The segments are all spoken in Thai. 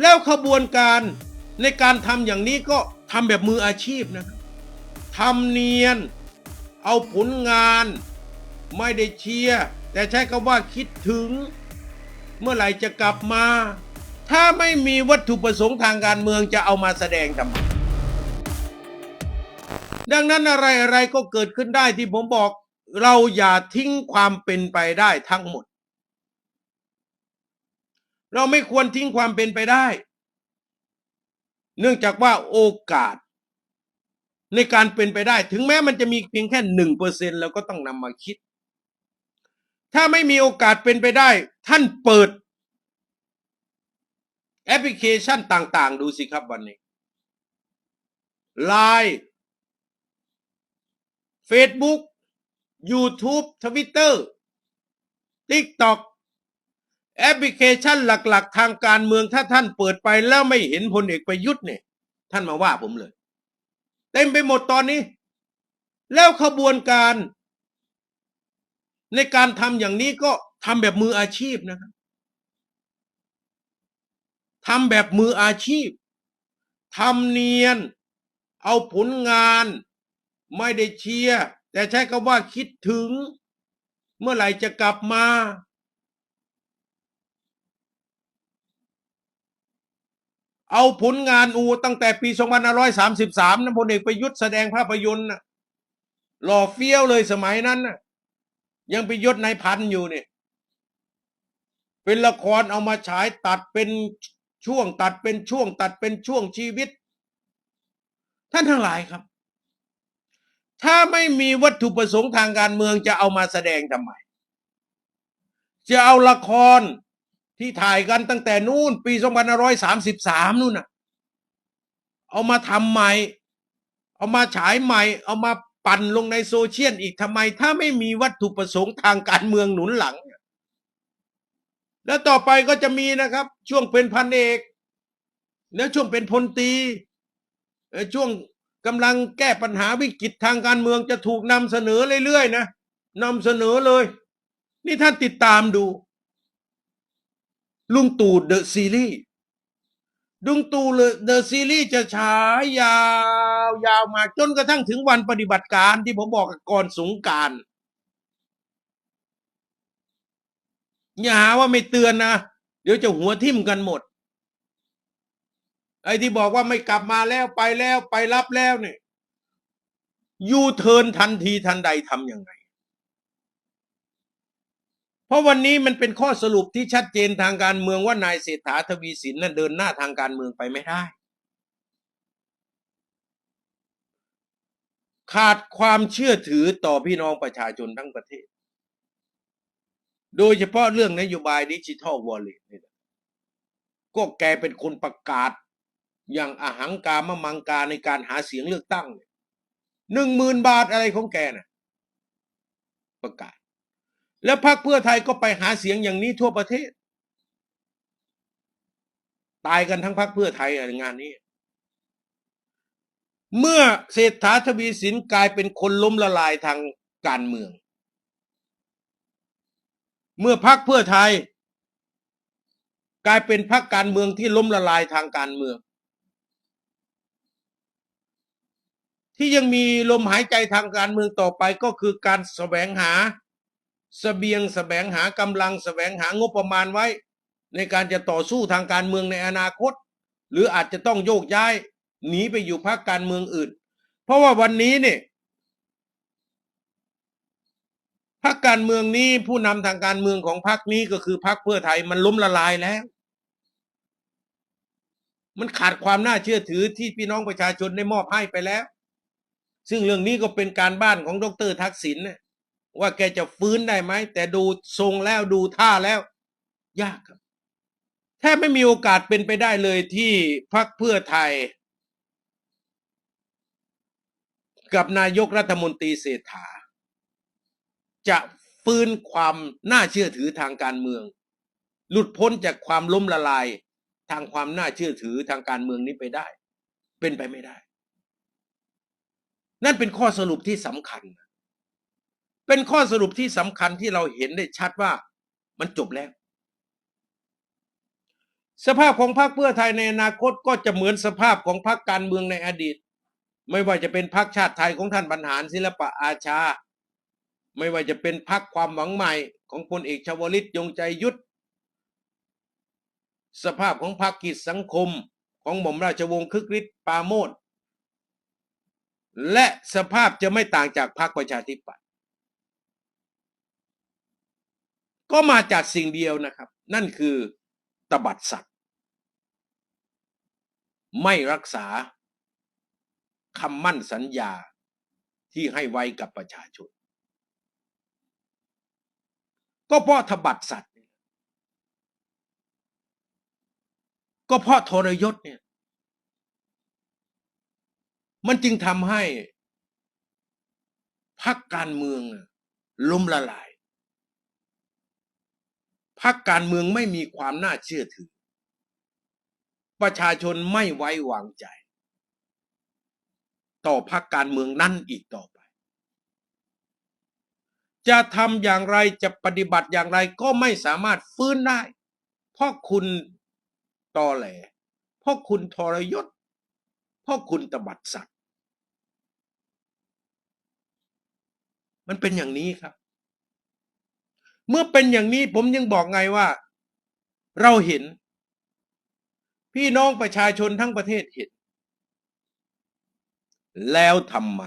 แล้วขบวนการในการทำอย่างนี้ก็ทำแบบมืออาชีพนะครับทำเนียน เอาผลงาน ไม่ได้เชียร์แต่ใช้คำว่าคิดถึง เมื่อไหร่จะกลับมา ถ้าไม่มีวัตถุประสงค์ทางการเมืองจะเอามาแสดงทำไมดังนั้นอะไรอะไรก็เกิดขึ้นได้ที่ผมบอก เราอย่าทิ้งความเป็นไปได้ทั้งหมด เราไม่ควรทิ้งความเป็นไปได้ เนื่องจากว่าโอกาส ในการเป็นไปได้ ถึงแม้มันจะมีเพียงแค่หนึ่งเปอร์เซ็นเราก็ต้องนำมาคิด ถ้าไม่มีโอกาสเป็นไปได้ ท่านเปิด แอปพลิเคชันต่าง ๆ ดูสิครับวันนี้ Line Facebook YouTube Twitter TikTok แอปพลิเคชันหลัก ๆ ทางการเมืองถ้าท่านเปิดไปแล้วไม่เห็นพลเอกประยุทธ์เนี่ย ท่านมาว่าผมเลย เต็มไปหมดตอนนี้ แล้วขบวนการ ในการทำอย่างนี้ก็ทำแบบมืออาชีพนะครับทำแบบมืออาชีพทำเนียน เอาผลงาน ไม่ได้เชียร์แต่ใช้คำว่าคิดถึง เมื่อไหร่จะกลับมา เอาผลงานอูตั้งแต่ปี 2533นะพลเอกประยุทธ์แสดงภาพยนตร์หล่อเฟี้ยวเลยสมัยนั้นนะยังไปยศนายพันอยู่เนี่ย เป็นละครเอามาฉายตัดเป็นช่วงตัดเป็นช่วง ตัดเป็นช่วงชีวิต ท่านทั้งหลายครับ ถ้าไม่มีวัตถุประสงค์ทางการเมืองจะเอามาแสดงทำไม จะเอาละคร ที่ถ่ายกันตั้งแต่นู่นปี2533นู่นน่ะ เอามาทำใหม่ เอามาฉายใหม่ เอามาปั่นลงในโซเชียลอีกทำไม ถ้าไม่มีวัตถุประสงค์ทางการเมืองหนุนหลัง แล้วต่อไปก็จะมีนะครับ ช่วงเป็นพันเอก แล้วช่วงเป็นพลตีช่วงกำลังแก้ปัญหาวิกฤตทางการเมืองจะถูกนำเสนอเรื่อยๆนะนำเสนอเลย นี่ท่านติดตามดู ลุงตู่เดอะซีรีส์ลุงตู่เดอะซีรีส์จะฉายยาวยาวมาจนกระทั่งถึงวันปฏิบัติการที่ผมบอกก่อนสงการอย่าหาว่าไม่เตือนนะ เดี๋ยวจะหัวทิ่มกันหมด ไอ้ที่บอกว่าไม่กลับมาแล้วไปแล้วไปรับแล้วเนี่ยยูเทิร์นทันทีทันใดทำยังไง เพราะวันนี้มันเป็นข้อสรุปที่ชัดเจนทางการเมืองว่านายเศรษฐาทวีสินนั้นเดินหน้าทางการเมืองไปไม่ได้ ขาดความเชื่อถือต่อพี่น้องประชาชนทั้งประเทศ โดยเฉพาะเรื่องนโยบายดิจิทัลวอลเล็ตนี่แหละก็แกเป็นคนประกาศอย่างอาหังการมมังการในการหาเสียงเลือกตั้งหนึ่งหมื่นบาทอะไรของแกนะ่ะประกาศ แล้วพรรคเพื่อไทยก็ไปหาเสียงอย่างนี้ทั่วประเทศ ตายกันทั้งพรรคเพื่อไทยอะงานนี้ เมื่อเศรษฐาทวีสินกลายเป็นคนล้มละลายทางการเมือง เมื่อพรรคเพื่อไทย กลายเป็นพรรคการเมืองที่ล้มละลายทางการเมือง ที่ยังมีลมหายใจทางการเมืองต่อไปก็คือการแสวงหา สเสบียงแสวงหากำลังแสวงหางบประมาณไว้ ในการจะต่อสู้ทางการเมืองในอนาคต หรืออาจจะต้องโยกย้ายหนีไปอยู่พรรคการเมืองอื่น เพราะว่าวันนี้เนี่ยพรรคการเมืองนี้ผู้นำทางการเมืองของพรรคนี้ก็คือพรรคเพื่อไทยมันล้มละลายแล้ว มันขาดความน่าเชื่อถือที่พี่น้องประชาชนได้มอบให้ไปแล้ว ซึ่งเรื่องนี้ก็เป็นการบ้านของดรทักษิณนะ ว่าแกจะฟื้นได้ไหม แต่ดูทรงแล้วดูท่าแล้ว ยากครับ แทบไม่มีโอกาสเป็นไปได้เลยที่พรรคเพื่อไทย กับนายกรัฐมนตรีเศรษฐา จะฟื้นความน่าเชื่อถือทางการเมือง หลุดพ้นจากความล้มละลายทางความน่าเชื่อถือทางการเมืองนี้ไปได้ เป็นไปไม่ได้ นั่นเป็นข้อสรุปที่สำคัญ เป็นข้อสรุปที่สำคัญที่เราเห็นได้ชัดว่ามันจบแล้ว สภาพของพรรคเพื่อไทยในอนาคตก็จะเหมือนสภาพของพรรคการเมืองในอดีต ไม่ว่าจะเป็นพรรคชาติไทยของท่านบรรหารศิลปะอาชา ไม่ว่าจะเป็นพรรคความหวังใหม่ของพลเอกชวลิตยงใจยุทธสภาพของพรรคกิจสังคมของหม่อมราชวงศ์คึกฤทธิ์ปาโมทและสภาพจะไม่ต่างจากพรรคประชาธิปัตย์ ก็มาจากสิ่งเดียวนะครับ นั่นคือตบัดสัตว์ ไม่รักษาคำมั่นสัญญาที่ให้ไว้กับประชาชน ก็เพราะทบัดสัตว์ ก็เพราะทรยศเนี่ย มันจึงทำให้พักการเมืองล้มละลาย พักการเมืองไม่มีความน่าเชื่อถือ ประชาชนไม่ไว้วางใจ ต่อพักการเมืองนั้นอีกต่อไป จะทำอย่างไรจะปฏิบัติอย่างไรก็ไม่สามารถฟื้นได้ เพราะคุณตอแหล เพราะคุณทรยศ เพราะคุณตบัดสัตว์ มันเป็นอย่างนี้ครับ เมื่อเป็นอย่างนี้ผมยังบอกไงว่า เราเห็น พี่น้องประชาชนทั้งประเทศเห็น แล้วทำไม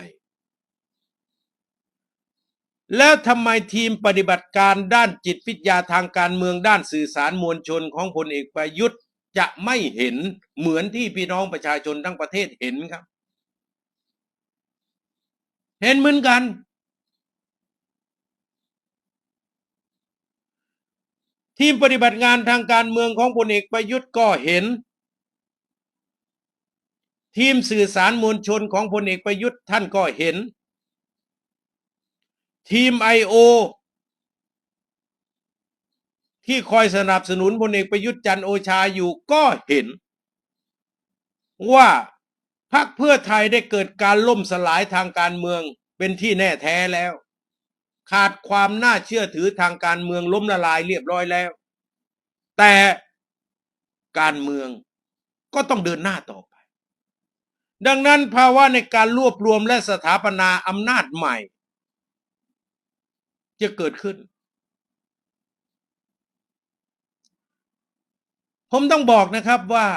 แล้วทำไมทีมปฏิบัติการด้านจิตวิทยาทางการเมืองด้านสื่อสารมวลชนของพลเอกประยุทธ์จะไม่เห็นเหมือนที่พี่น้องประชาชนทั้งประเทศเห็นครับ เห็นเหมือนกัน ทีมปฏิบัติงานทางการเมืองของพลเอกประยุทธ์ก็เห็น ทีมสื่อสารมวลชนของพลเอกประยุทธ์ท่านก็เห็น ทีมไอโอที่คอยสนับสนุนพลเอกประยุทธ์จันโอชาอยู่ก็เห็น ว่าพรรคเพื่อไทยได้เกิดการล่มสลายทางการเมืองเป็นที่แน่แท้แล้ว ขาดความน่าเชื่อถือทางการเมืองล้มละลายเรียบร้อยแล้ว แต่การเมืองก็ต้องเดินหน้าต่อไป ดังนั้นภาวะในการรวบรวมและสถาปนาอำนาจใหม่ จะเกิดขึ้น ผมต้องบอกนะครับว่า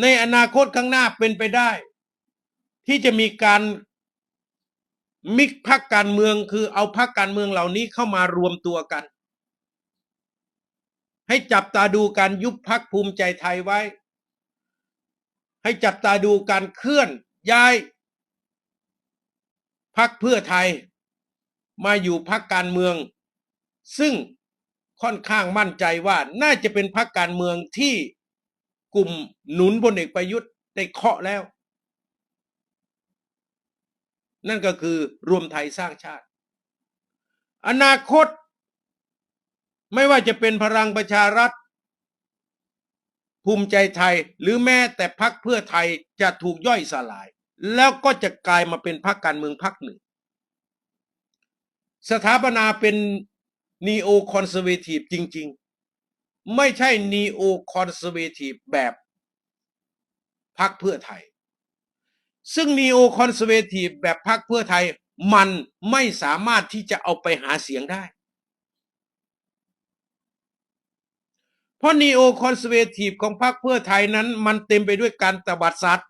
ในอนาคตข้างหน้าเป็นไปได้ ที่จะมีการ มิกพักการเมืองคือเอาพักการเมืองเหล่านี้เข้ามารวมตัวกัน ให้จับตาดูการยุบพักภูมิใจไทยไว้ ให้จับตาดูการเคลื่อนย้ายพักเพื่อไทย มาอยู่พักการเมือง ซึ่งค่อนข้างมั่นใจว่าน่าจะเป็นพักการเมืองที่กลุ่มหนุนพลเอกประยุทธ์ได้เคาะแล้ว นั่นก็คือรวมไทยสร้างชาติ อนาคต ไม่ว่าจะเป็นพลังประชารัฐ ภูมิใจไทยหรือแม้แต่พักเพื่อไทยจะถูกย่อยสลาย แล้วก็จะกลายมาเป็นพักการเมืองพักหนึ่ง สถาปนาเป็นนีโอคอนเซอร์เวทีฟจริง ๆ ไม่ใช่นีโอคอนเซอร์เวทีฟแบบพักเพื่อไทย ซึ่งนีโอคอนเซเวทีฟแบบพักเพื่อไทยมันไม่สามารถที่จะเอาไปหาเสียงได้ เพราะนีโอคอนเซเวทีฟของพรรคเพื่อไทยนั้น มันเต็มไปด้วยการตบัดสัตว์